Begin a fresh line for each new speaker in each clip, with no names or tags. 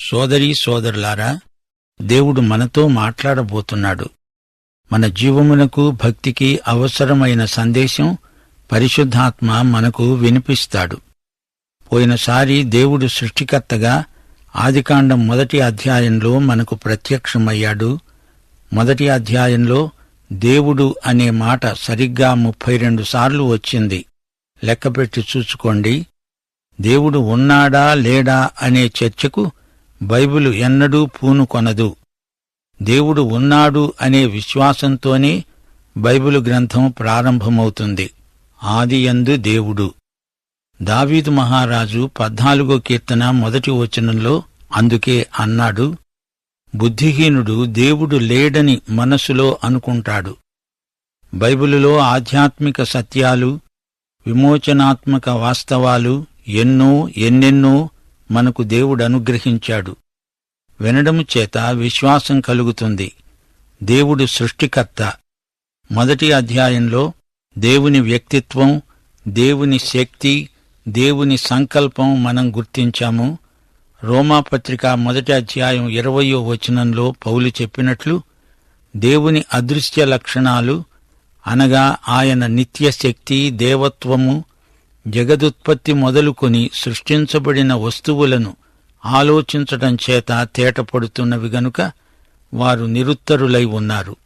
సోదరీ సోదరులారా దేవుడు మనతో మాట్లాడబోతున్నాడు. మన జీవమునకు భక్తికి అవసరమైన సందేశం పరిశుద్ధాత్మ మనకు వినిపిస్తాడు. పోయినసారి దేవుడు సృష్టికర్తగా ఆదికాండం మొదటి అధ్యాయంలో మనకు ప్రత్యక్షమయ్యాడు. మొదటి అధ్యాయంలో దేవుడు అనే మాట సరిగ్గా ముప్పై రెండు సార్లు వచ్చింది. లెక్కపెట్టి చూసుకోండి దేవుడు ఉన్నాడా లేడా అనే చర్చకు బైబిలు ఎన్నడూ పూనుకొనదు. దేవుడు ఉన్నాడు అనే విశ్వాసంతోనే బైబిలు గ్రంథం ప్రారంభమవుతుంది. ఆదియందు దేవుడు. దావీదు మహారాజు పద్నాలుగో కీర్తన మొదటి వచనంలో అందుకే అన్నాడు బుద్ధిహీనుడు దేవుడు లేడని మనసులో అనుకుంటాడు. బైబిలులో ఆధ్యాత్మిక సత్యాలు విమోచనాత్మక వాస్తవాలు ఎన్నో ఎన్నెన్నో మనకు దేవుడు అనుగ్రహించాడు. వినడము చేత విశ్వాసం కలుగుతుంది. దేవుడు సృష్టికర్త. మొదటి అధ్యాయంలో దేవుని వ్యక్తిత్వం దేవుని శక్తి దేవుని సంకల్పం మనం గుర్తించాము. రోమాపత్రిక మొదటి అధ్యాయం ఇరవయో వచనంలో పౌలు చెప్పినట్లు దేవుని అదృశ్య లక్షణాలు అనగా ఆయన నిత్యశక్తి దేవత్వము జగదుత్పత్తి మొదలుకొని సృష్టించబడిన వస్తువులను ఆలోచించటం చేత తేటపడుతున్నవి గనుక వారు నిరుత్తరులై ఉన్నారు.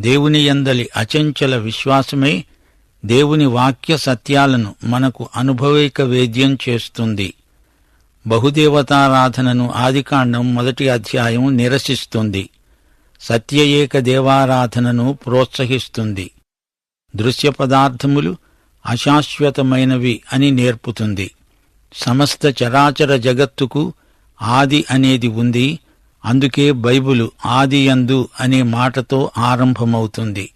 దేవుని ఎందలి అచంచల విశ్వాసమే దేవుని వాక్య సత్యాలను మనకు అనుభవైక వేద్యం చేస్తుంది. బహుదేవతారాధనను ఆదికాండం మొదటి అధ్యాయం నిరసిస్తుంది. సత్య ఏక దేవారాధనను ప్రోత్సహిస్తుంది. దృశ్య పదార్థములు అశాశ్వతమైనవి అని నేర్పుతుంది. సమస్త చరాచర జగత్తుకు ఆది అనేది ఉంది. అందుకే బైబిలు ఆదియందు అనే మాటతో ఆరంభమవుతుంది.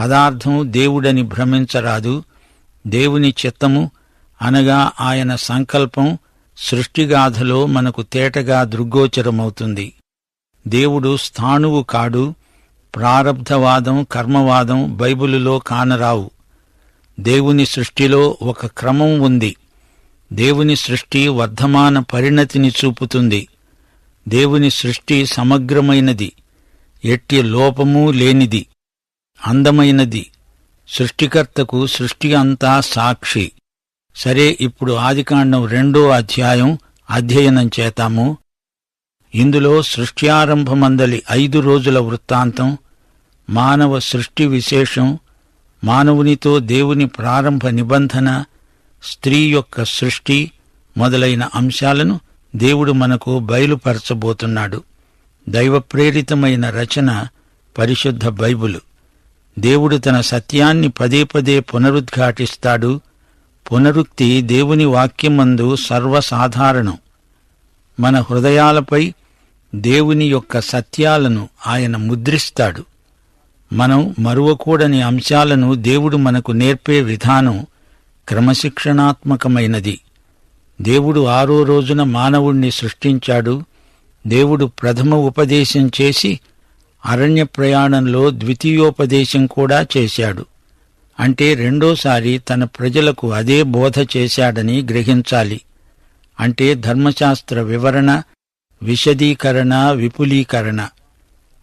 పదార్థం దేవుడని భ్రమించరాదు. దేవుని చిత్తము అనగా ఆయన సంకల్పం సృష్టిగాథలో మనకు తేటగా దృగ్గోచరమవుతుంది. దేవుడు స్థాణువు కాడు. ప్రారబ్ధవాదం కర్మవాదం బైబిలులో కానరావు. దేవుని సృష్టిలో ఒక క్రమం ఉంది. దేవుని సృష్టి వర్ధమాన పరిణతిని చూపుతుంది. దేవుని సృష్టి సమగ్రమైనది. ఎట్టి లోపమూ లేనిది. అందమైనది. సృష్టికర్తకు సృష్టి అంతా సాక్షి. సరే ఇప్పుడు ఆదికాండం రెండో అధ్యాయం అధ్యయనం చేతాము ఇందులో సృష్ట్యారంభమందలి ఐదు రోజుల వృత్తాంతం మానవ సృష్టి విశేషం మానవునితో దేవుని ప్రారంభ నిబంధన స్త్రీ యొక్క సృష్టి మొదలైన అంశాలను దేవుడు మనకు బయలుపరచబోతున్నాడు. దైవ ప్రేరితమైన రచన పరిశుద్ధ బైబిలు. దేవుడు తన సత్యాన్ని పదే పదే పునరుద్ఘాటిస్తాడు. పునరుక్తి దేవుని వాక్యమందు సర్వసాధారణం. మన హృదయాలపై దేవుని యొక్క సత్యాలను ఆయన ముద్రిస్తాడు. మనం మరువకూడని అంశాలను దేవుడు మనకు నేర్పే విధానం క్రమశిక్షణాత్మకమైనది. దేవుడు ఆరో రోజున మానవుణ్ణి సృష్టించాడు. దేవుడు ప్రథమ ఉపదేశం చేసి అరణ్య ప్రయాణంలో ద్వితీయోపదేశం కూడా చేశాడు. అంటే రెండోసారి తన ప్రజలకు అదే బోధ చేశాడని గ్రహించాలి. అంటే ధర్మశాస్త్ర వివరణ విశదీకరణ విపులీకరణ.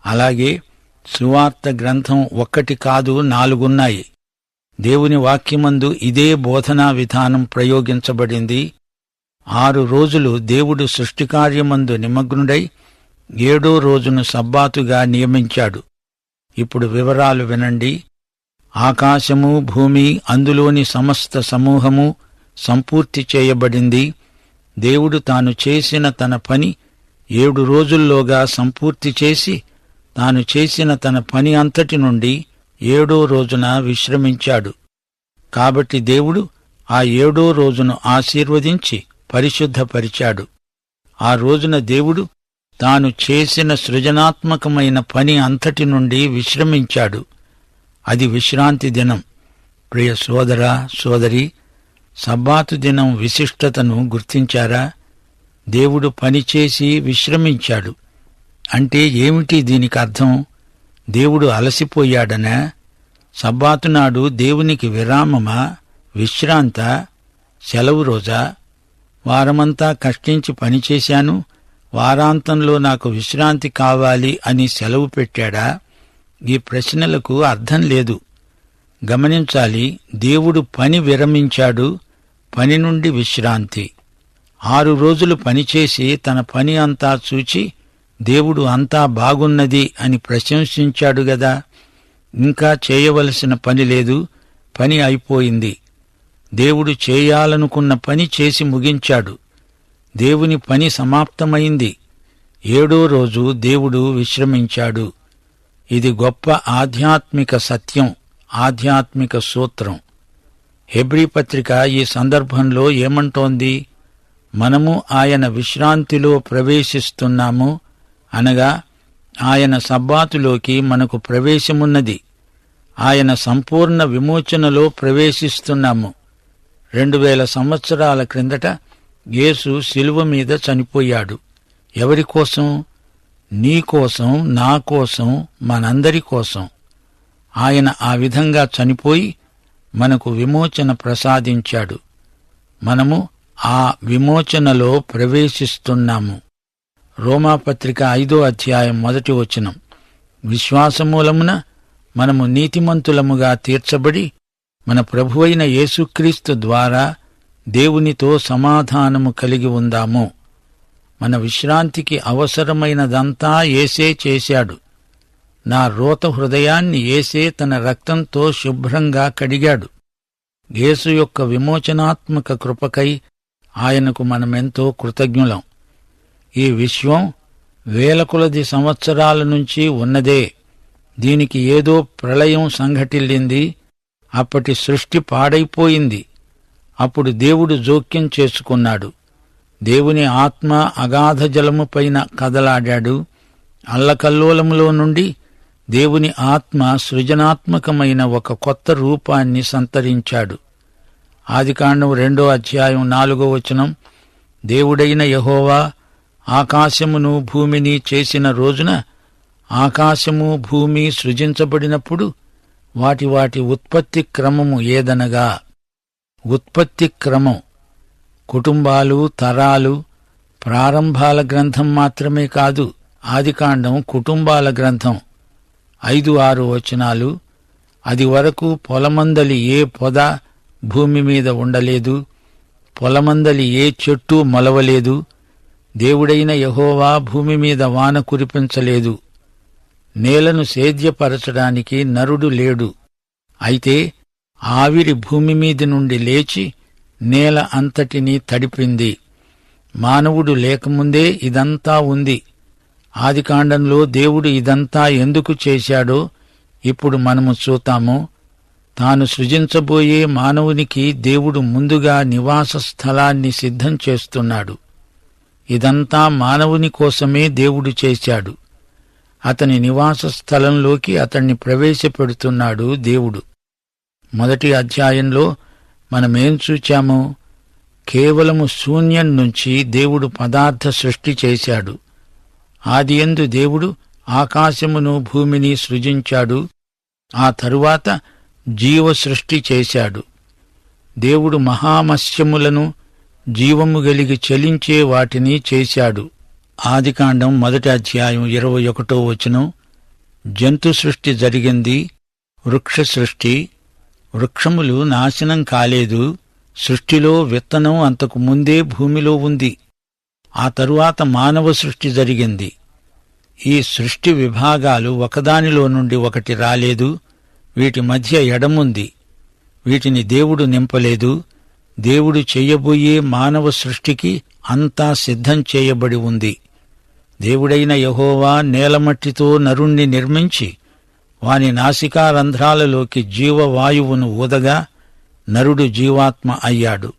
అలాగే సువార్త గ్రంథం ఒక్కటి కాదు నాలుగున్నాయి. దేవుని వాక్యమందు ఇదే బోధనా విధానం ప్రయోగించబడింది. ఆరు రోజులు దేవుడు సృష్టికార్యమందు నిమగ్నుడై ఏడో రోజును సబ్బాతుగా నియమించాడు. ఇప్పుడు వివరాలు వినండి. ఆకాశము భూమి అందులోని సమస్త సమూహము సంపూర్తి చేయబడింది. దేవుడు తాను చేసిన తన పని ఏడు రోజుల్లోగా సంపూర్తి చేసి తాను చేసిన తన పని అంతటి నుండి ఏడో రోజున విశ్రమించాడు. కాబట్టి దేవుడు ఆ ఏడో రోజును ఆశీర్వదించి పరిశుద్ధపరిచాడు. ఆ రోజున దేవుడు తాను చేసిన సృజనాత్మకమైన పని అంతటి నుండి విశ్రమించాడు. అది విశ్రాంతి దినం. ప్రియ సోదర సోదరి సబ్బాతు దినం విశిష్టతను గుర్తించారా? దేవుడు పనిచేసి విశ్రమించాడు. అంటే ఏమిటి దీనికి అర్థం? దేవుడు అలసిపోయాడనా? సబ్బాతునాడు దేవునికి విరామమా? విశ్రాంత? సెలవు రోజా? వారమంతా కష్టించి పనిచేశాను వారాంతంలో నాకు విశ్రాంతి కావాలి అని సెలవు పెట్టాడా? ఈ ప్రశ్నలకు అర్థం లేదు. గమనించాలి దేవుడు పని విరమించాడు పని నుండి విశ్రాంతి. ఆరు రోజులు పనిచేసి తన పని అంతా చూచి దేవుడు అంతా బాగున్నది అని ప్రశంసించాడు గదా. ఇంకా చేయవలసిన పని లేదు పని అయిపోయింది. దేవుడు చేయాలనుకున్న పని చేసి ముగించాడు. దేవుని పని సమాప్తమైంది. ఏడో రోజు దేవుడు విశ్రమించాడు. ఇది గొప్ప ఆధ్యాత్మిక సత్యం ఆధ్యాత్మిక సూత్రం. హెబ్రీ పత్రిక ఈ సందర్భంలో ఏమంటోంది? మనము ఆయన విశ్రాంతిలో ప్రవేశిస్తున్నాము అనగా ఆయన సబ్బాతులోకి మనకు ప్రవేశమున్నది. ఆయన సంపూర్ణ విమోచనలో ప్రవేశిస్తున్నాము. రెండు వేల సంవత్సరాల క్రిందట యేసు శిలువ మీద చనిపోయాడు. ఎవరి కోసం? నీ కోసం నా కోసం మనందరి కోసం. ఆయన ఆ విధంగా చనిపోయి మనకు విమోచన ప్రసాదించాడు. మనము ఆ విమోచనలో ప్రవేశిస్తున్నాము. రోమాపత్రిక ఐదో అధ్యాయం మొదటి వచనం. విశ్వాసమూలమున మనము నీతిమంతులముగా తీర్చబడి మన ప్రభువైన యేసుక్రీస్తు ద్వారా దేవునితో సమాధానము కలిగి ఉందాము. మన విశ్రాంతికి అవసరమైనదంతా ఏసే చేశాడు. నా రోత హృదయాన్ని ఏసే తన రక్తంతో శుభ్రంగా కడిగాడు. యేసు యొక్క విమోచనాత్మక కృపకై ఆయనకు మనమెంతో కృతజ్ఞులం. ఈ విశ్వం వేల కొలది సంవత్సరాల నుంచి ఉన్నదే. దీనికి ఏదో ప్రళయం సంఘటిల్లింది. అప్పటి సృష్టి పాడైపోయింది. అప్పుడు దేవుడు జోక్యం చేసుకున్నాడు. దేవుని ఆత్మ అగాధ జలము పైన కదలాడాడు. అల్లకల్లోలములో నుండి దేవుని ఆత్మ సృజనాత్మకమైన ఒక కొత్త రూపాన్ని సంతరించాడు. ఆదికాండం రెండో అధ్యాయం నాలుగో వచనం దేవుడైన యహోవా ఆకాశమును భూమిని చేసిన రోజున ఆకాశము భూమి సృజించబడినప్పుడు వాటి వాటి ఉత్పత్తి క్రమము ఏదనగా? ఉత్పత్తి క్రమం. కుటుంబాలు తరాలు ప్రారంభాల గ్రంథం మాత్రమే కాదు ఆదికాండం కుటుంబాల గ్రంథం. ఐదు ఆరు వచనాలు. అది వరకు పొలమందలి ఏ పొద భూమి మీద ఉండలేదు పొలమందలి ఏ చెట్టు మొలవలేదు దేవుడైన యహోవా భూమి మీద వాన కురిపించలేదు. నేలను సేద్యపరచడానికి నరుడు లేడు. అయితే ఆవిరి భూమి మీది నుండి లేచి నేల అంతటినీ తడిపింది. మానవుడు లేకముందే ఇదంతా ఉంది. ఆదికాండంలో దేవుడు ఇదంతా ఎందుకు చేశాడో ఇప్పుడు మనము చూతాము. తాను సృజించబోయే మానవునికి దేవుడు ముందుగా నివాస స్థలాన్ని సిద్ధం చేస్తున్నాడు. ఇదంతా మానవుని కోసమే దేవుడు చేశాడు. అతని నివాస స్థలంలోకి అతన్ని ప్రవేశపెడుతున్నాడు దేవుడు. మొదటి అధ్యాయంలో మనమేం చూచాము? కేవలము శూన్యం నుంచి దేవుడు పదార్థ సృష్టి చేశాడు. ఆదియందు దేవుడు ఆకాశమును భూమిని సృజించాడు. ఆ తరువాత జీవ సృష్టి చేశాడు. దేవుడు మహామత్స్యములను జీవము గలిగి చలించే వాటిని చేశాడు. ఆదికాండం మొదటి అధ్యాయం ఇరవై ఒకటో వచనం. జంతు సృష్టి జరిగింది వృక్ష సృష్టి. వృక్షములు నాశనం కాలేదు సృష్టిలో విత్తనం అంతకు ముందే భూమిలో ఉంది. ఆ తరువాత మానవ సృష్టి జరిగింది. ఈ సృష్టి విభాగాలు ఒకదానిలో నుండి ఒకటి రాలేదు వీటి మధ్య ఎడముంది. వీటిని దేవుడు నింపలేదు దేవుడు చెయ్యబోయే మానవ సృష్టికి అంతా సిద్ధం చేయబడి ఉంది. దేవుడైన యహోవా నేలమట్టితో నరుణ్ణి నిర్మించి వాని నాసికారంధ్రాలలోకి జీవవాయువును ఊదగా నరుడు జీవాత్మ అయ్యాడు.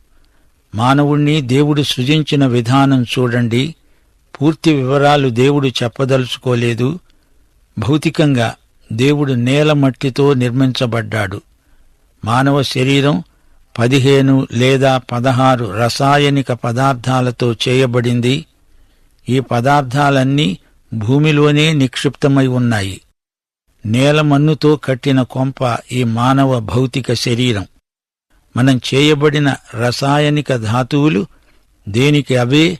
మానవుణ్ణి దేవుడు సృజించిన విధానం చూడండి. పూర్తి వివరాలు దేవుడు చెప్పదలుచుకోలేదు. భౌతికంగా దేవుడు నేల మట్టితో నిర్మించబడ్డాడు. మానవ శరీరం పదిహేను లేదా పదహారు రసాయనిక పదార్థాలతో చేయబడింది. ఈ పదార్థాలన్నీ భూమిలోనే నిక్షిప్తమై ఉన్నాయి. నేలమన్నుతో కట్టిన కొంప ఈ మానవ భౌతిక శరీరం. మనం చేయబడిన రసాయనిక ధాతువులు దేనికి అవే?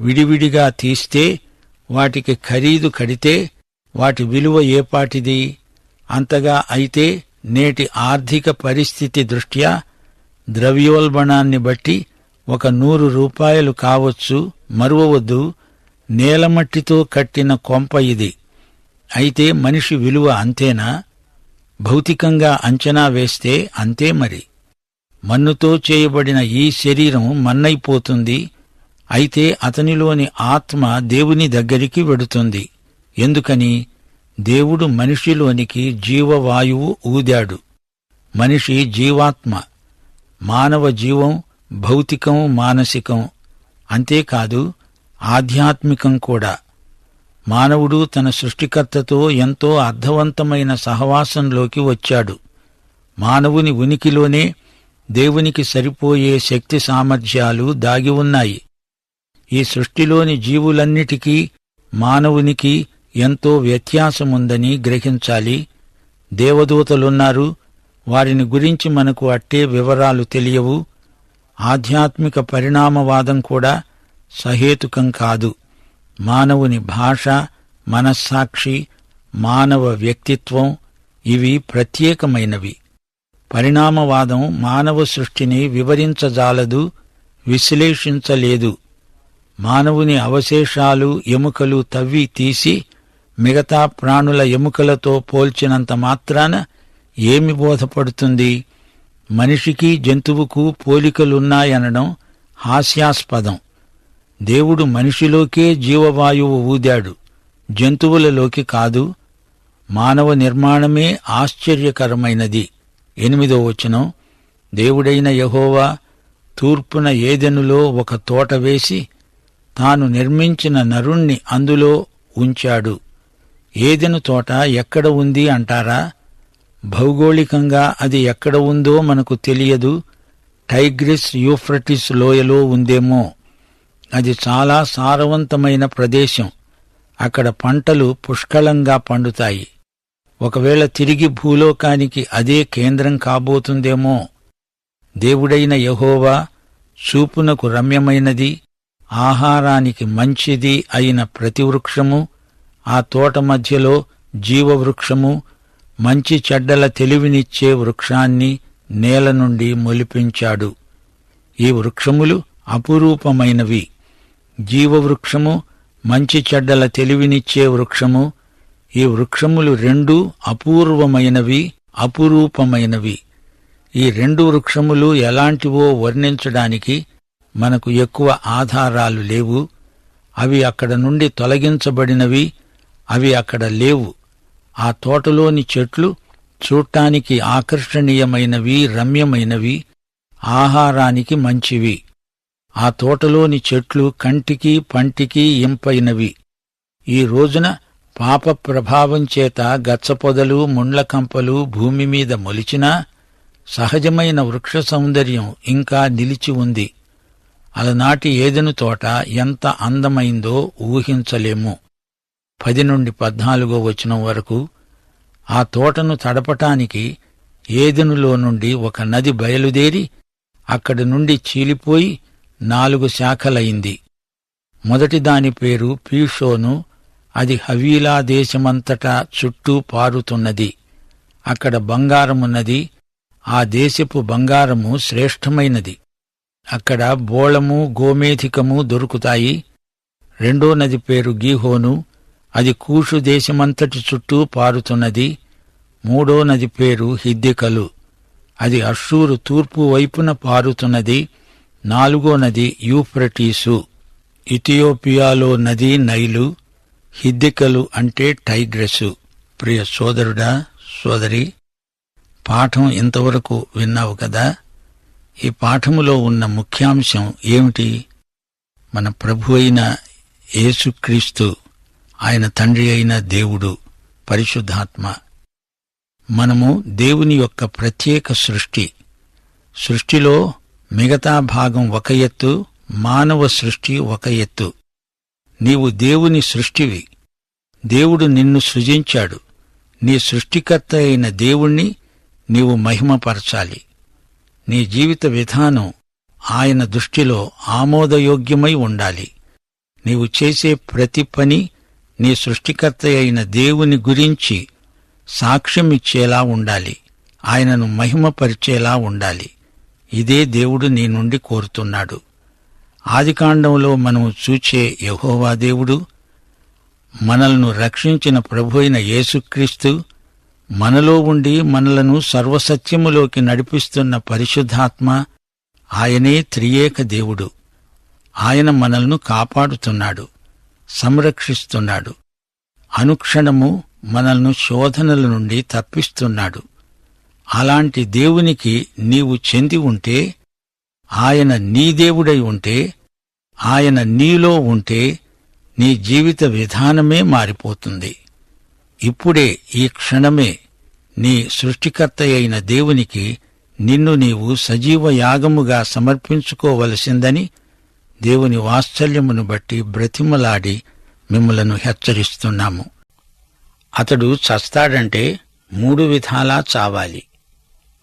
విడివిడిగా తీస్తే వాటికి ఖరీదు కడితే వాటి విలువ ఏపాటిది అంతగా అయితే నేటి ఆర్థిక పరిస్థితి దృష్ట్యా ద్రవ్యోల్బణాన్ని బట్టి ఒక నూరు రూపాయలు కావచ్చు మరువవద్దు నేలమట్టితో కట్టిన కొంప ఇది. అయితే మనిషి విలువ అంతేనా? భౌతికంగా అంచనా వేస్తే అంతే మరి. మన్నుతో చేయబడిన ఈ శరీరం మన్నైపోతుంది అయితే అతనిలోని ఆత్మ దేవుని దగ్గరికి వెడుతుంది. ఎందుకని? దేవుడు మనిషిలోనికి జీవవాయువు ఊదాడు. మనిషి జీవాత్మ. మానవ జీవం భౌతికం మానసికం. అంతేకాదు ఆధ్యాత్మికం కూడా. మానవుడు తన సృష్టికర్తతో ఎంతో అర్థవంతమైన సహవాసంలోకి వచ్చాడు. మానవుని ఉనికిలోనే దేవునికి సరిపోయే శక్తి సామర్థ్యాలు దాగి ఉన్నాయి. ఈ సృష్టిలోని జీవులన్నిటికీ మానవునికి ఎంతో వ్యత్యాసముందని గ్రహించాలి. దేవదూతలున్నారు వారిని గురించి మనకు అట్టే వివరాలు తెలియవు. ఆధ్యాత్మిక పరిణామవాదం కూడా సహేతుకం కాదు. మానవుని భాష మనస్సాక్షి మానవ వ్యక్తిత్వం ఇవి ప్రత్యేకమైనవి. పరిణామవాదం మానవ సృష్టిని వివరించజాలదు విశ్లేషించలేదు. మానవుని అవశేషాలు ఎముకలు తవ్వి తీసి మిగతా ప్రాణుల ఎముకలతో పోల్చినంత మాత్రాన ఏమి బోధపడుతుంది? మనిషికి జంతువుకు పోలికలున్నాయనడం హాస్యాస్పదం. దేవుడు మనిషిలోకే జీవవాయువు ఊదాడు. జంతువులలోకి కాదు. మానవ నిర్మాణమే ఆశ్చర్యకరమైనది. ఎనిమిదో వచనం. దేవుడైన యహోవా తూర్పున ఏదెనులో ఒక తోట వేసి తాను నిర్మించిన నరుణ్ణి అందులో ఉంచాడు. ఏదెను తోట ఎక్కడ ఉంది అంటారా? భౌగోళికంగా అది ఎక్కడ ఉందో మనకు తెలియదు. టైగ్రిస్ యూఫ్రటిస్ లోయలో ఉందేమో. అది చాలా సారవంతమైన ప్రదేశం. అక్కడ పంటలు పుష్కలంగా పండుతాయి. ఒకవేళ తిరిగి భూలోకానికి అదే కేంద్రం కాబోతుందేమో. దేవుడైన యహోవా చూపునకు రమ్యమైనది ఆహారానికి మంచిది అయిన ప్రతి వృక్షము ఆ తోట మధ్యలో జీవవృక్షము మంచి చెడ్డల తెలివినిచ్చే వృక్షాన్ని నేల నుండి మొలిపించాడు. ఈ వృక్షములు అపురూపమైనవి. జీవవృక్షము మంచి చెడ్డల తెలివినిచ్చే వృక్షము ఈ వృక్షములు రెండు అపూర్వమైనవి అపురూపమైనవి. ఈ రెండు వృక్షములు ఎలాంటివో వర్ణించడానికి మనకు ఎక్కువ ఆధారాలు లేవు. అవి అక్కడ నుండి తొలగించబడినవి అవి అక్కడ లేవు. ఆ తోటలోని చెట్లు చూడటానికి ఆకర్షణీయమైనవి రమ్యమైనవి ఆహారానికి మంచివి. ఆ తోటలోని చెట్లు కంటికి పంటికి ఇంపైనవి. ఈ రోజున పాప ప్రభావం చేత గచ్చపొదలు ముండ్లకంపలు భూమి మీద మొలిచినా సహజమైన వృక్ష సౌందర్యం ఇంకా నిలిచి ఉంది. అలనాటి ఏదెను తోట ఎంత అందమైందో ఊహించలేము. పది నుండి పద్నాలుగో వచనం వరకు ఆ తోటను తడపటానికి ఏదెనులో నుండి ఒక నది బయలుదేరి అక్కడి నుండి చీలిపోయి నాలుగు శాఖలైంది. మొదటి దాని పేరు పీషోను అది హవీలా దేశమంతటా చుట్టూ పారుతున్నది. అక్కడ బంగారమున్నది ఆ దేశపు బంగారము శ్రేష్టమైనది అక్కడ బోళము గోమేధికము దొరుకుతాయి. రెండో నది పేరు గీహోను అది కూషు దేశమంతటి చుట్టూ పారుతున్నది. మూడో నది పేరు హిద్దికలు. అది అషూరు తూర్పు వైపున పారుతున్నది. నాలుగో నది యూఫ్రటీసు. ఇథియోపియాలో నది నైలు హిద్దికలు అంటే టైగ్రెసు. ప్రియ సోదరుడా సోదరి పాఠం ఇంతవరకు విన్నావు కదా? ఈ పాఠములో ఉన్న ముఖ్యాంశం ఏమిటి? మన ప్రభు అయిన యేసుక్రీస్తు ఆయన తండ్రి అయిన దేవుడు పరిశుద్ధాత్మ. మనము దేవుని యొక్క ప్రత్యేక సృష్టి. సృష్టిలో మిగతా భాగం ఒక ఎత్తు మానవ సృష్టి ఒక ఎత్తు. నీవు దేవుని సృష్టివి. దేవుడు నిన్ను సృజించాడు. నీ సృష్టికర్త అయిన దేవుణ్ణి నీవు మహిమపరచాలి. నీ జీవిత విధానం ఆయన దృష్టిలో ఆమోదయోగ్యమై ఉండాలి. నీవు చేసే ప్రతి పని నీ సృష్టికర్త అయిన దేవుని గురించి సాక్ష్యమిచ్చేలా ఉండాలి. ఆయనను మహిమపరిచేలా ఉండాలి. ఇదే దేవుడు నీ నుండి కోరుతున్నాడు. ఆదికాండంలో మనం చూచే యహోవా దేవుడు మనలను రక్షించిన ప్రభు అయిన యేసుక్రీస్తు మనలో ఉండి మనలను సర్వసత్యములోకి నడిపిస్తున్న పరిశుద్ధాత్మ ఆయనే త్రియేక దేవుడు. ఆయన మనల్ని కాపాడుతున్నాడు. సంరక్షిస్తున్నాడు. అనుక్షణము మనల్ని శోధనల నుండి తప్పిస్తున్నాడు. అలాంటి దేవునికి నీవు చెంది ఉంటే ఆయన నీ దేవుడై ఉంటే ఆయన నీలో ఉంటే నీ జీవిత విధానమే మారిపోతుంది. ఇప్పుడే ఈ క్షణమే నీ సృష్టికర్త అయిన దేవునికి నిన్ను నీవు సజీవ యాగముగా సమర్పించుకోవలసిందని దేవుని వాత్సల్యమును బట్టి బ్రతిమలాడి మిమ్మలను హెచ్చరిస్తున్నాము. అతడు చస్తాడంటే మూడు విధాలా చావాలి.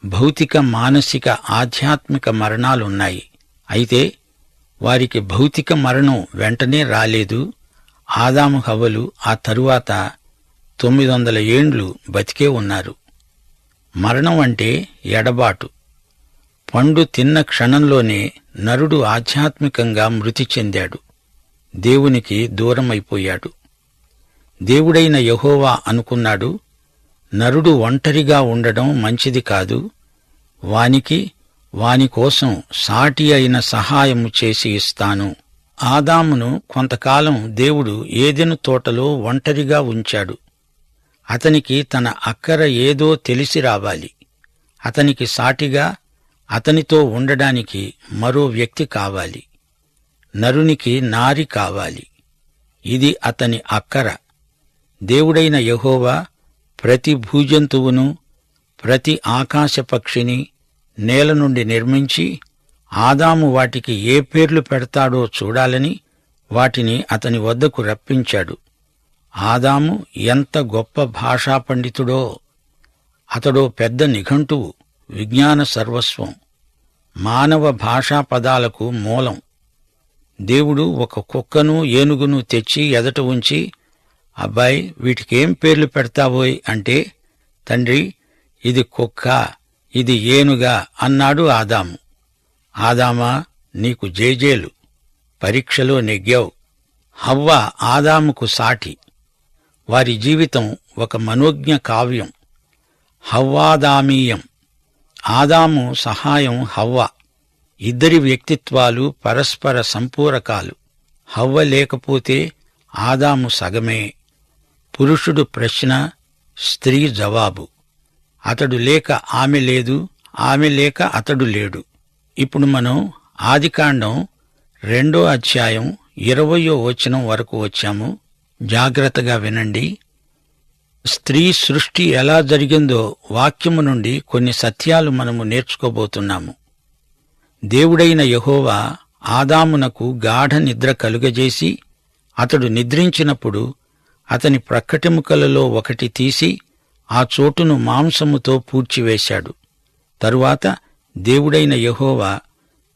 భౌతిక మానసిక ఆధ్యాత్మిక మరణాలున్నాయి. అయితే వారికి భౌతిక మరణం వెంటనే రాలేదు. ఆదాము హవ్వలు ఆ తరువాత తొమ్మిది వందల ఏండ్లు బతికే ఉన్నారు. మరణం అంటే ఎడబాటు. పండు తిన్న క్షణంలోనే నరుడు ఆధ్యాత్మికంగా మృతి చెందాడు. దేవునికి దూరమైపోయాడు. దేవుడైన యహోవా అనుకున్నాడు నరుడు ఒంటరిగా ఉండడం మంచిది కాదు. వానికి వాని కోసం సాటి అయిన సహాయము చేసి ఇస్తాను. ఆదామును కొంతకాలం దేవుడు ఏదెను తోటలో ఒంటరిగా ఉంచాడు. అతనికి తన అక్కర ఏదో తెలిసి రావాలి. అతనికి సాటిగా అతనితో ఉండడానికి మరో వ్యక్తి కావాలి. నరునికి నారి కావాలి. ఇది అతని అక్కర. దేవుడైన యహోవా ప్రతి భూజంతువును ప్రతి ఆకాశ పక్షిని నేల నుండి నిర్మించి ఆదాము వాటికి ఏ పేర్లు పెడతాడో చూడాలని వాటిని అతని వద్దకు రప్పించాడు. ఆదాము ఎంత గొప్ప భాషా పండితుడో అతడో పెద్ద నిఘంటువు. విజ్ఞాన సర్వస్వం. మానవ భాషా పదాలకు మూలం. దేవుడు ఒక కుక్కను ఏనుగును తెచ్చి ఎదట ఉంచి అబ్బాయి వీటికేం పేర్లు పెడతావోయ్? అంటే తండ్రి ఇది కుక్క ఇది ఏనుగా అన్నాడు ఆదాము. ఆదామా నీకు జేజేలు పరీక్షలో నెగ్గావు. హవ్వ ఆదాముకు సాటి. వారి జీవితం ఒక మనోజ్ఞ కావ్యం. హవ్వాదామీయం. ఆదాము సహాయం హవ్వ. ఇద్దరి వ్యక్తిత్వాలు పరస్పర సంపూరకాలు. హవ్వ లేకపోతే ఆదాము సగమే. పురుషుడు ప్రశ్న స్త్రీ జవాబు. అతడు లేక ఆమె లేదు ఆమె లేక అతడు లేడు. ఇప్పుడు మనం ఆదికాండం రెండో అధ్యాయం ఇరవయో వచనం వరకు వచ్చాము. జాగ్రత్తగా వినండి. స్త్రీ సృష్టి ఎలా జరిగిందో వాక్యము నుండి కొన్ని సత్యాలు మనము నేర్చుకోబోతున్నాము. దేవుడైన యహోవా ఆదామునకు గాఢ నిద్ర కలుగజేసి అతడు నిద్రించినప్పుడు అతని ప్రక్కటెముకలలో ఒకటి తీసి ఆ చోటును మాంసముతో పూడ్చివేశాడు. తరువాత దేవుడైన యహోవా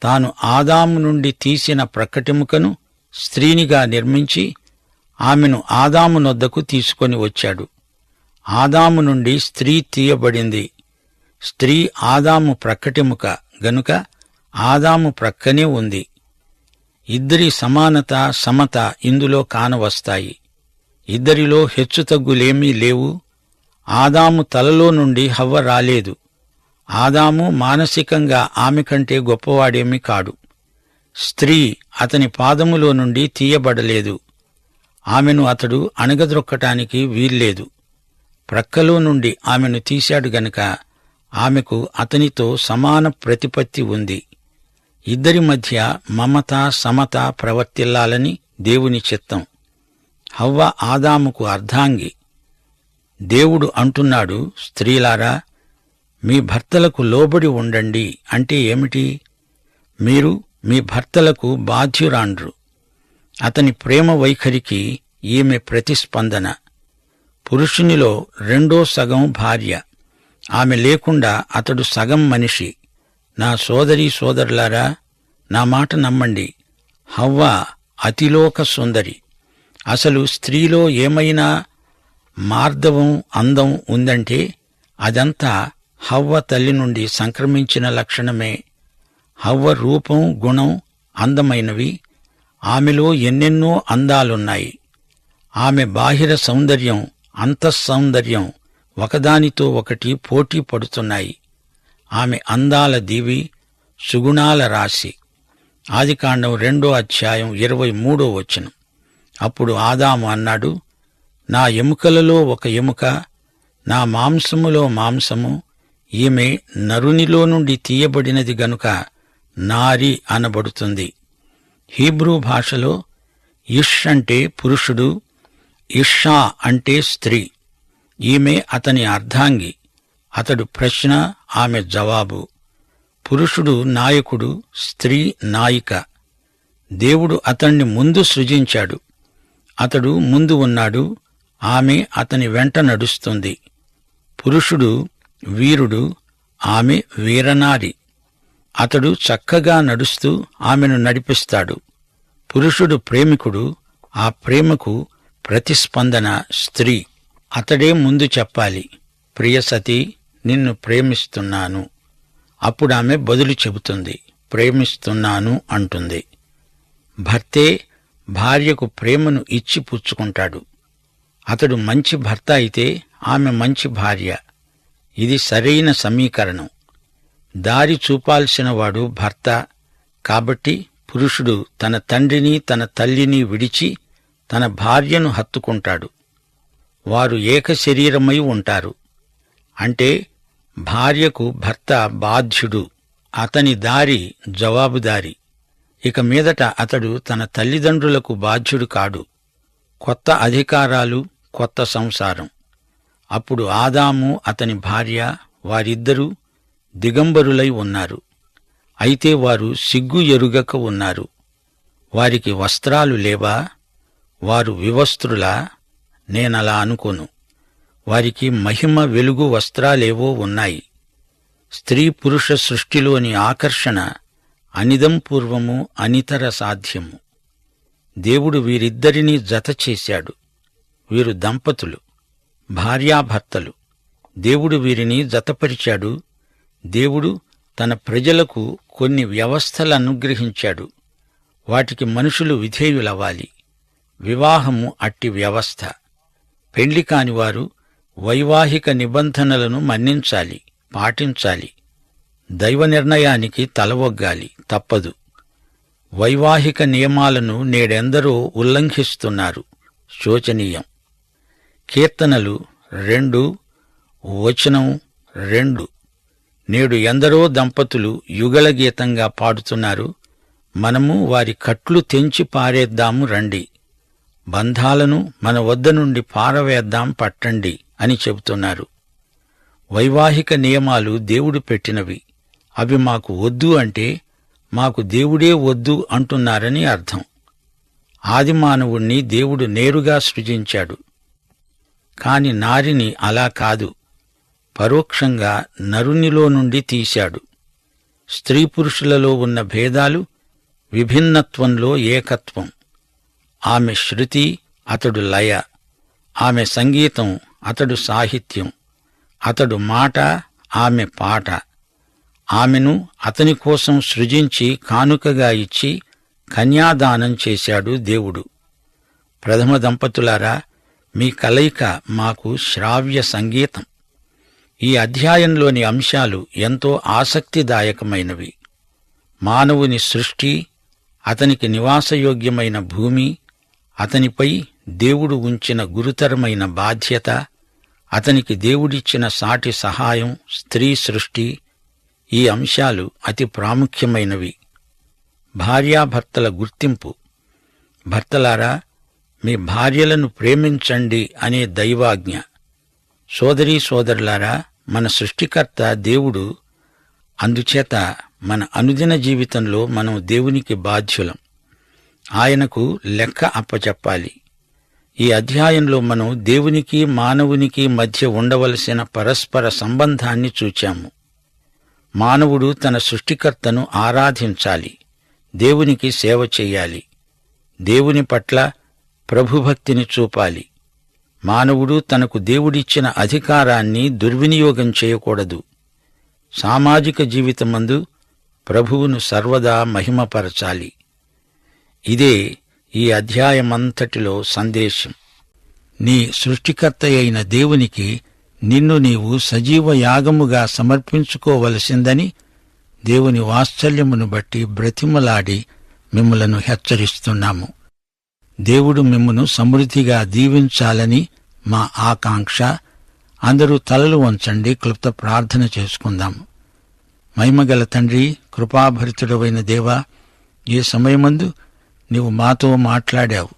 తాను ఆదాము నుండి తీసిన ప్రక్కటెముకను స్త్రీనిగా నిర్మించి ఆమెను ఆదామునొద్దకు తీసుకొని వచ్చాడు. ఆదాము నుండి స్త్రీ తీయబడింది. స్త్రీ ఆదాము ప్రక్కటెముక గనుక ఆదాము ప్రక్కనే ఉంది. ఇద్దరి సమానత సమత ఇందులో కానవస్తాయి. ఇద్దరిలో హెచ్చుతగ్గులేమీ లేవు. ఆదాము తలలో నుండి హవ్వ రాలేదు. ఆదాము మానసికంగా ఆమె కంటే గొప్పవాడేమీ కాడు. స్త్రీ అతని పాదములో నుండి తీయబడలేదు. ఆమెను అతడు అణగద్రొక్కటానికి వీల్లేదు. ప్రక్కలో నుండి ఆమెను తీశాడు గనుక ఆమెకు అతనితో సమాన ప్రతిపత్తి ఉంది. ఇద్దరి మధ్య మమత సమత ప్రవర్తిల్లాలని దేవుని చిత్తం. హవ్వ ఆదాముకు అర్ధాంగి. దేవుడు అంటున్నాడు స్త్రీలారా మీ భర్తలకు లోబడి ఉండండి. అంటే ఏమిటి? మీరు మీ భర్తలకు బాధ్యురాండ్రు. అతని ప్రేమ వైఖరికి ఈమె ప్రతిస్పందన. పురుషునిలో రెండో సగం భార్య. ఆమె లేకుండా అతడు సగం మనిషి. నా సోదరీ సోదరులారా నా మాట నమ్మండి. హవ్వ అతిలోక సుందరి. అసలు స్త్రీలో ఏమైనా మార్దవం అందం ఉందంటే అదంతా హవ్వ తల్లి నుండి సంక్రమించిన లక్షణమే. హవ్వ రూపం గుణం అందమైనవి. ఆమెలో ఎన్నెన్నో అందాలున్నాయి. ఆమె బాహిర సౌందర్యం అంతఃసౌందర్యం ఒకదానితో ఒకటి పోటీ పడుతున్నాయి. ఆమె అందాల దివి సుగుణాల రాశి. ఆదికాండం రెండో అధ్యాయం ఇరవై మూడో వచనం. అప్పుడు ఆదాము అన్నాడు నా ఎముకలలో ఒక ఎముక నా మాంసములో మాంసము ఈమె నరునిలో నుండి తీయబడినది గనుక నారి అనబడుతుంది. హీబ్రూ భాషలో ఇష్ అంటే పురుషుడు ఇషా అంటే స్త్రీ. ఈమె అతని అర్ధాంగి. అతడు ప్రశ్న ఆమె జవాబు. పురుషుడు నాయకుడు స్త్రీ నాయిక. దేవుడు అతణ్ణి ముందు సృజించాడు. అతడు ముందు ఉన్నాడు ఆమె అతని వెంట నడుస్తుంది. పురుషుడు వీరుడు ఆమె వీరనారి. అతడు చక్కగా నడుస్తూ ఆమెను నడిపిస్తాడు. పురుషుడు ప్రేమికుడు ఆ ప్రేమకు ప్రతిస్పందన స్త్రీ. అతడే ముందు చెప్పాలి ప్రియసతి నిన్ను ప్రేమిస్తున్నాను. అప్పుడు ఆమె బదులు చెబుతుంది ప్రేమిస్తున్నాను అంటుంది. భర్తే భార్యకు ప్రేమను ఇచ్చి పుచ్చుకుంటాడు. అతడు మంచి భర్త అయితే ఆమె మంచి భార్య. ఇది సరైన సమీకరణం. దారి చూపాల్సిన వాడు భర్త. కాబట్టి పురుషుడు తన తండ్రిని తన తల్లిని విడిచి తన భార్యను హత్తుకుంటాడు. వారు ఏకశరీరమై ఉంటారు. అంటే భార్యకు భర్త బాధ్యుడు అతని దారి జవాబుదారి. ఇక మీదట అతడు తన తల్లిదండ్రులకు బాధ్యుడు కాడు. కొత్త అధికారాలు కొత్త సంసారం. అప్పుడు ఆదాము అతని భార్య వారిద్దరూ దిగంబరులై ఉన్నారు. అయితే వారు సిగ్గు ఎరుగక ఉన్నారు. వారికి వస్త్రాలు లేవా? వారు వివస్త్రులా నేనలా అనుకోను. వారికి మహిమ వెలుగు వస్త్రాలేవో ఉన్నాయి. స్త్రీ పురుష సృష్టిలోని ఆకర్షణ అనిదం పూర్వము అనితర సాధ్యము. దేవుడు వీరిద్దరినీ జత చేశాడు. వీరు దంపతులు భార్యాభర్తలు. దేవుడు వీరిని జతపరిచాడు. దేవుడు తన ప్రజలకు కొన్ని వ్యవస్థలు అనుగ్రహించాడు. వాటికి మనుషులు విధేయులవ్వాలి. వివాహము అట్టి వ్యవస్థ. పెళ్ళి కానివారు వైవాహిక నిబంధనలను మన్నించాలి పాటించాలి. దైవ నిర్ణయానికి తలవొగ్గాలి తప్పదు. వైవాహిక నియమాలను నేడెందరో ఉల్లంఘిస్తున్నారు. శోచనీయం. కీర్తనలు రెండు వచనం రెండు. నేడు ఎందరో దంపతులు యుగల గీతంగా పాడుతున్నారు. మనము వారి కట్లు తెంచి పారేద్దాము రండి. బంధాలను మన వద్ద నుండి పారవేద్దాం పట్టండి అని చెబుతున్నారు. వైవాహిక నియమాలు దేవుడు పెట్టినవి. అవి మాకు వద్దు అంటే మాకు దేవుడే వద్దు అంటున్నారని అర్థం. ఆదిమానవుణ్ణి దేవుడు నేరుగా సృజించాడు. కాని నారిని అలా కాదు. పరోక్షంగా నరునిలో నుండి తీశాడు. స్త్రీ పురుషులలో ఉన్న భేదాలు విభిన్నత్వంలో ఏకత్వం. ఆమె శృతి అతడు లయ ఆమె సంగీతం అతడు సాహిత్యం అతడు మాట ఆమె పాట. ఆమెను అతని కోసం సృజించి కానుకగా ఇచ్చి కన్యాదానం చేశాడు దేవుడు. ప్రథమ దంపతులారా మీ కలయిక మాకు శ్రావ్య సంగీతం. ఈ అధ్యాయంలోని అంశాలు ఎంతో ఆసక్తిదాయకమైనవి. మానవుని సృష్టి అతనికి నివాసయోగ్యమైన భూమి అతనిపై దేవుడు ఉంచిన గురుతరమైన బాధ్యత అతనికి దేవుడిచ్చిన సాటి సహాయం స్త్రీ సృష్టి ఈ అంశాలు అతి ప్రాముఖ్యమైనవి. భార్యాభర్తల గుర్తింపు. భర్తలారా మీ భార్యలను ప్రేమించండి అనే దైవాజ్ఞ. సోదరీ సోదరులారా మన సృష్టికర్త దేవుడు అందుచేత మన అనుదిన జీవితంలో మనం దేవునికి బాధ్యులం. ఆయనకు లెక్క అప్పచెప్పాలి. ఈ అధ్యాయంలో మనం దేవునికి మానవునికి మధ్య ఉండవలసిన పరస్పర సంబంధాన్ని చూచాము. మానవుడు తన సృష్టికర్తను ఆరాధించాలి. దేవునికి సేవ చెయ్యాలి దేవుని పట్ల ప్రభుభక్తిని చూపాలి. మానవుడు తనకు దేవుడిచ్చిన అధికారాన్ని దుర్వినియోగం చేయకూడదు. సామాజిక జీవితమందు ప్రభువును సర్వదా మహిమపరచాలి. ఇదే ఈ అధ్యాయమంతటిలో సందేశం. నీ సృష్టికర్త అయిన దేవునికి నిన్ను నీవు సజీవ యాగముగా సమర్పించుకోవలసిందని దేవుని వాత్సల్యమును బట్టి బ్రతిమలాడి మిమ్మలను హెచ్చరిస్తున్నాము. దేవుడు మిమ్మను సమృద్ధిగా దీవించాలని మా ఆకాంక్ష. అందరూ తలలు వంచండి క్లుప్త ప్రార్థన చేసుకుందాం. మహిమగల తండ్రి కృపాభరితుడవైన దేవా ఈ సమయమందు నీవు మాతో మాట్లాడావు.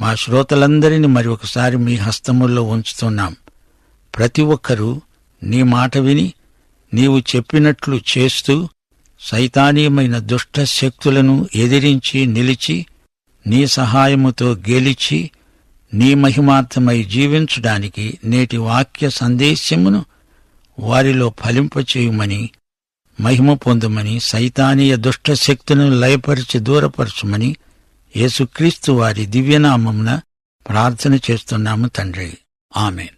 మా శ్రోతలందరినీ మరి ఒకసారి మీ హస్తముల్లో ఉంచుతున్నాం. ప్రతి ఒక్కరూ నీ మాట విని నీవు చెప్పినట్లు చేస్తూ సైతానీయమైన దుష్ట శక్తులను ఎదిరించి నిలిచి నీ సహాయముతో గెలిచి నీ మహిమార్థమై జీవించడానికి నేటి వాక్య సందేశమును వారిలో ఫలింపచేయుమని మహిమ పొందమని సైతానీయ దుష్ట శక్తులను లయపరిచి దూరపరచుమని యేసుక్రీస్తు వారి దివ్యనామమున ప్రార్థన చేస్తున్నాము తండ్రి. ఆమెన్.